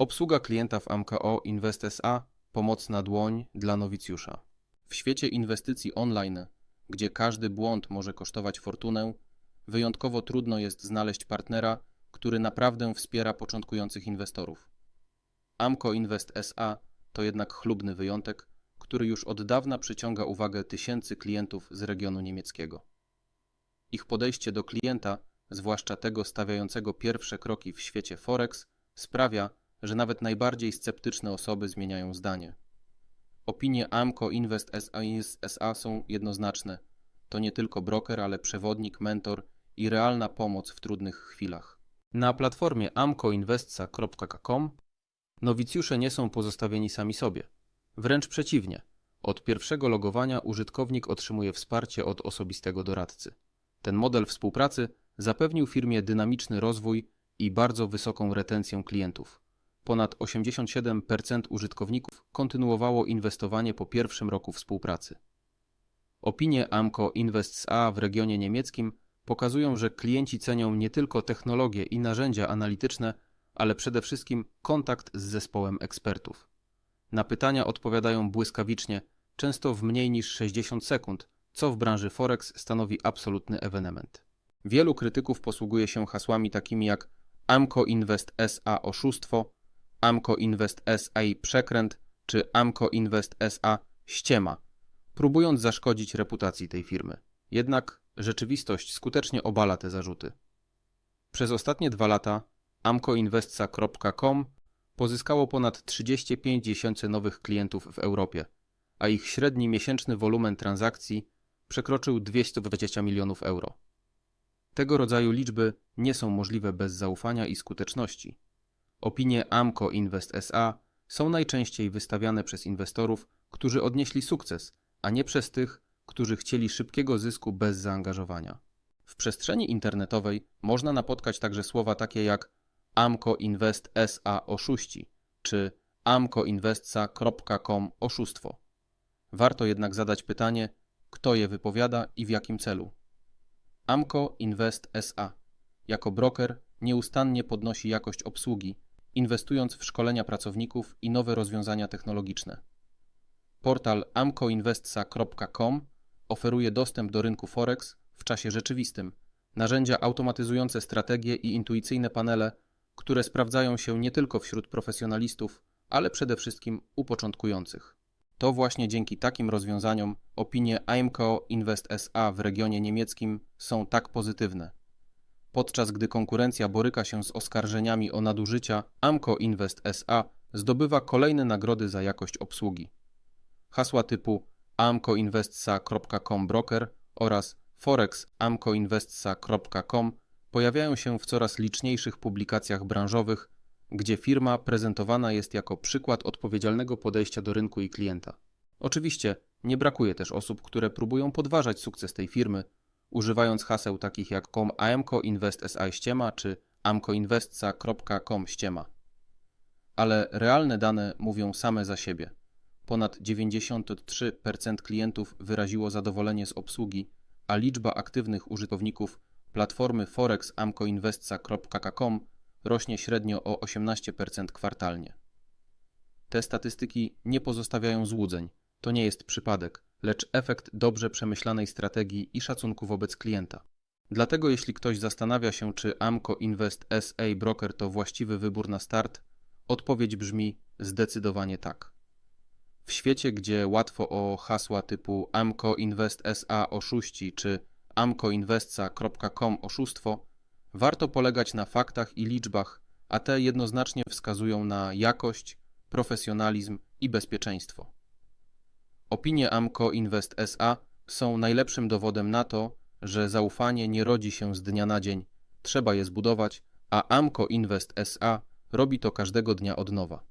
Obsługa klienta w AMKO Invest SA pomocna dłoń dla nowicjusza. W świecie inwestycji online, gdzie każdy błąd może kosztować fortunę, wyjątkowo trudno jest znaleźć partnera, który naprawdę wspiera początkujących inwestorów. AMCO Invest SA to jednak chlubny wyjątek, który już od dawna przyciąga uwagę tysięcy klientów z regionu niemieckiego. Ich podejście do klienta, zwłaszcza tego stawiającego pierwsze kroki w świecie Forex, sprawia, że nawet najbardziej sceptyczne osoby zmieniają zdanie. Opinie AMCO Invest SA są jednoznaczne. To nie tylko broker, ale przewodnik, mentor i realna pomoc w trudnych chwilach. Na platformie amcoinvestsa.com nowicjusze nie są pozostawieni sami sobie. Wręcz przeciwnie. Od pierwszego logowania użytkownik otrzymuje wsparcie od osobistego doradcy. Ten model współpracy zapewnił firmie dynamiczny rozwój i bardzo wysoką retencję klientów. Ponad 87% użytkowników kontynuowało inwestowanie po pierwszym roku współpracy. Opinie AMCO Invests A w regionie niemieckim pokazują, że klienci cenią nie tylko technologie i narzędzia analityczne, ale przede wszystkim kontakt z zespołem ekspertów. Na pytania odpowiadają błyskawicznie, często w mniej niż 60 sekund, co w branży Forex stanowi absolutny ewenement. Wielu krytyków posługuje się hasłami takimi jak AMCO Invest SA oszustwo, AMCO Invest SA przekręt czy AMCO Invest SA ściema, próbując zaszkodzić reputacji tej firmy. Jednak rzeczywistość skutecznie obala te zarzuty. Przez ostatnie dwa lata amcoinvestsa.com pozyskało ponad 35 tysięcy nowych klientów w Europie, a ich średni miesięczny wolumen transakcji przekroczył 220 milionów euro. Tego rodzaju liczby nie są możliwe bez zaufania i skuteczności. Opinie AMCO Invest SA są najczęściej wystawiane przez inwestorów, którzy odnieśli sukces, a nie przez tych, którzy chcieli szybkiego zysku bez zaangażowania. W przestrzeni internetowej można napotkać także słowa takie jak AMCO Invest SA oszuści czy amcoinvestsa.com oszustwo. Warto jednak zadać pytanie, kto je wypowiada i w jakim celu. AMCO Invest SA jako broker nieustannie podnosi jakość obsługi, inwestując w szkolenia pracowników i nowe rozwiązania technologiczne. Portal amcoinvestsa.com oferuje dostęp do rynku Forex w czasie rzeczywistym, narzędzia automatyzujące strategie i intuicyjne panele, które sprawdzają się nie tylko wśród profesjonalistów, ale przede wszystkim u początkujących. To właśnie dzięki takim rozwiązaniom opinie AIMCO Invest SA w regionie niemieckim są tak pozytywne. Podczas gdy konkurencja boryka się z oskarżeniami o nadużycia, AMCO Invest SA zdobywa kolejne nagrody za jakość obsługi. Hasła typu amcoinvestsa.com broker oraz forexamcoinvestsa.com pojawiają się w coraz liczniejszych publikacjach branżowych, gdzie firma prezentowana jest jako przykład odpowiedzialnego podejścia do rynku i klienta. Oczywiście nie brakuje też osób, które próbują podważać sukces tej firmy, używając haseł takich jak AMCO Invest ściema czy amcoinvestsa.com ściema. Ale realne dane mówią same za siebie. Ponad 93% klientów wyraziło zadowolenie z obsługi, a liczba aktywnych użytkowników platformy forexamcoinvestsa.com rośnie średnio o 18% kwartalnie. Te statystyki nie pozostawiają złudzeń. To nie jest przypadek, lecz efekt dobrze przemyślanej strategii i szacunku wobec klienta. Dlatego jeśli ktoś zastanawia się, czy Amco Invest SA Broker to właściwy wybór na start, odpowiedź brzmi zdecydowanie tak. W świecie, gdzie łatwo o hasła typu Amco Invest SA oszuści czy amcoinvestsa.com oszustwo, warto polegać na faktach i liczbach, a te jednoznacznie wskazują na jakość, profesjonalizm i bezpieczeństwo. Opinie Amco Invest SA są najlepszym dowodem na to, że zaufanie nie rodzi się z dnia na dzień, trzeba je zbudować, a Amco Invest SA robi to każdego dnia od nowa.